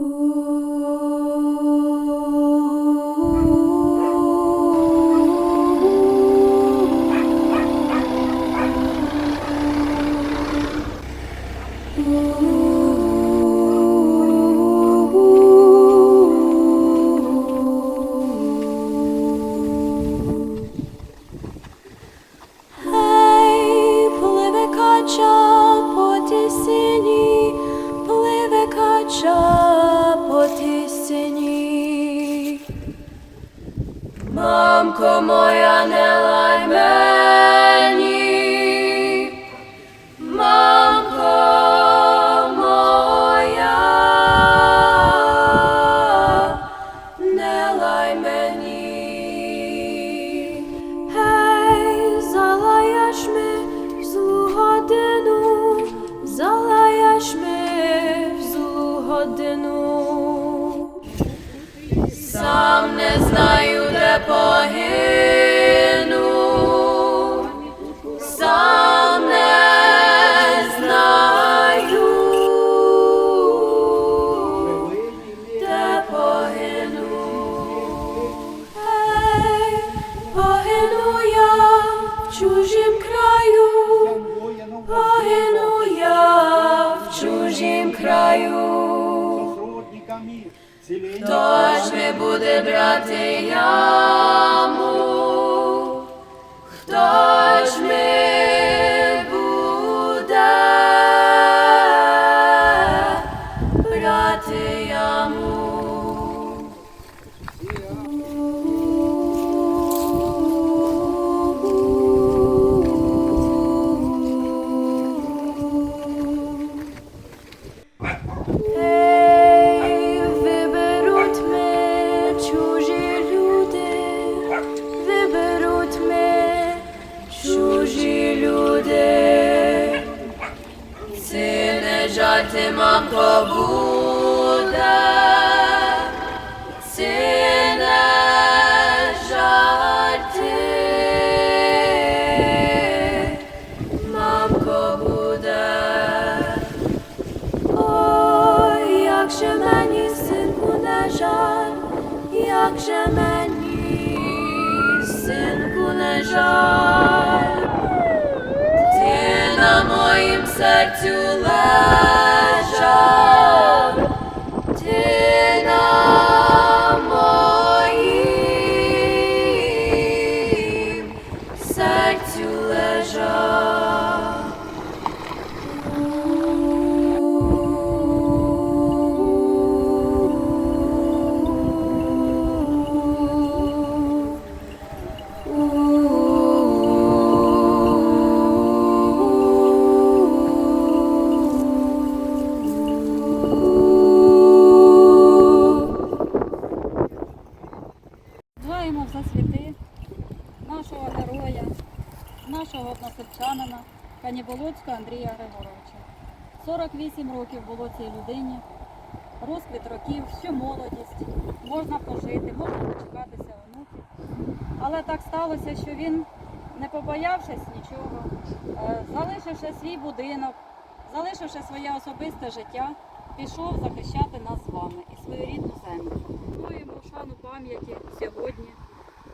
Ooh. Мамко моя, буде брати яму? Хто ж не ти, мамко, буде, сине жаль ти, мамко, буде. Ой, як же мені, синку, не жаль, як же мені, синку, не жаль, ти на моїм серцю лежав, Senhor. Каніболоцького Андрія Григоровича. 48 років було цій людині, розквіт років, ще молодість, можна пожити, можна дочекатися онуків. Але так сталося, що він, не побоявшись нічого, е, залишивши свій будинок, залишивши своє особисте життя, пішов захищати нас з вами і свою рідну землю. Шануємо шану пам'яті сьогодні.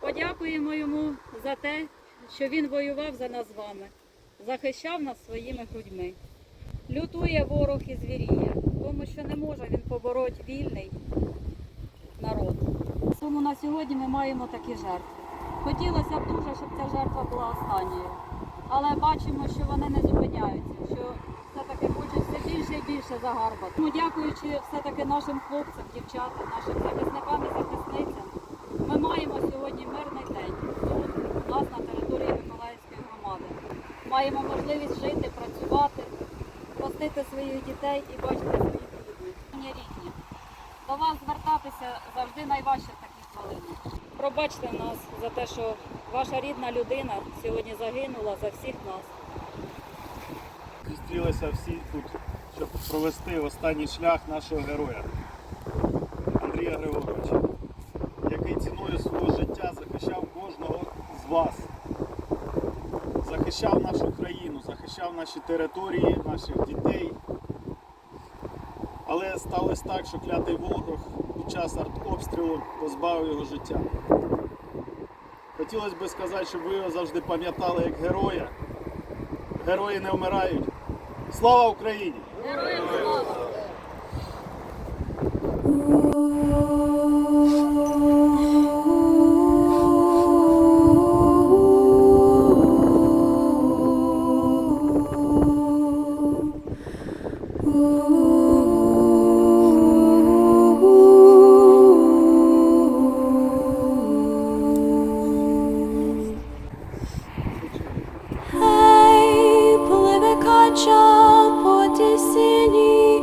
Подякуємо йому за те, що він воював за нас з вами, захищав нас своїми грудьми. Лютує ворог і звіріє, тому що не може він побороти вільний народ. Тому на сьогодні ми маємо такі жертви. Хотілося б дуже, щоб ця жертва була останньою. Але бачимо, що вони не зупиняються, що все-таки хочуть все більше і більше загарбати. Тому дякуючи все-таки нашим хлопцям, дівчатам, нашим захисникам і захисницям, ми маємо сьогодні мирний день тут, у нас на території. Маємо можливість жити, працювати, ростити своїх дітей і бачити своїх рідних. Рідні. До вас звертатися завжди найважче в такі хвилини. Пробачте нас за те, що ваша рідна людина сьогодні загинула за всіх нас. зустрілися всі тут, щоб провести останній шлях нашого героя Андрія Григоровича, який ціною свого життя захищав кожного з вас. Захищав нашу країну, захищав наші території, наших дітей. Але сталося так, що клятий ворог під час артобстрілу позбавив його життя. Хотілося б сказати, щоб ви його завжди пам'ятали як героя. Герої не вмирають. Слава Україні! Гей, по тисині,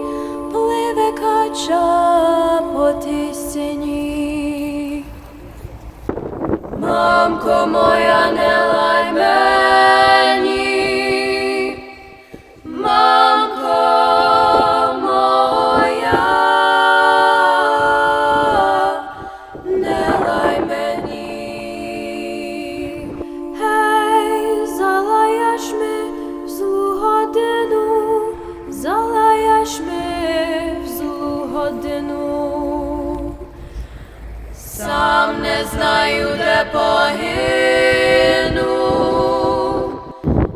пливе кача по тисні. Мамко моя, знаю, де погину,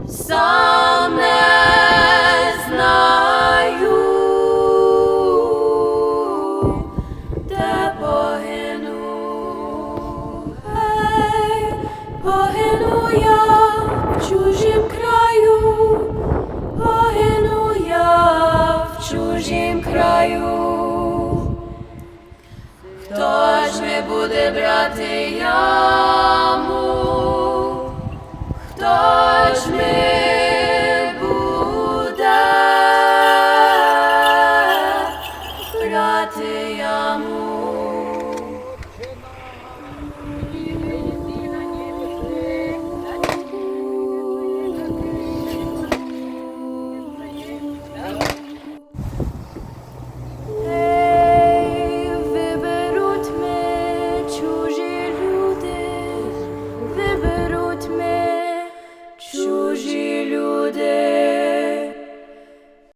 сам не знаю, де погину. Гей, погину я в чужім краю, погину я в чужім краю. Буде йому. Хто ж ми буде брати яму?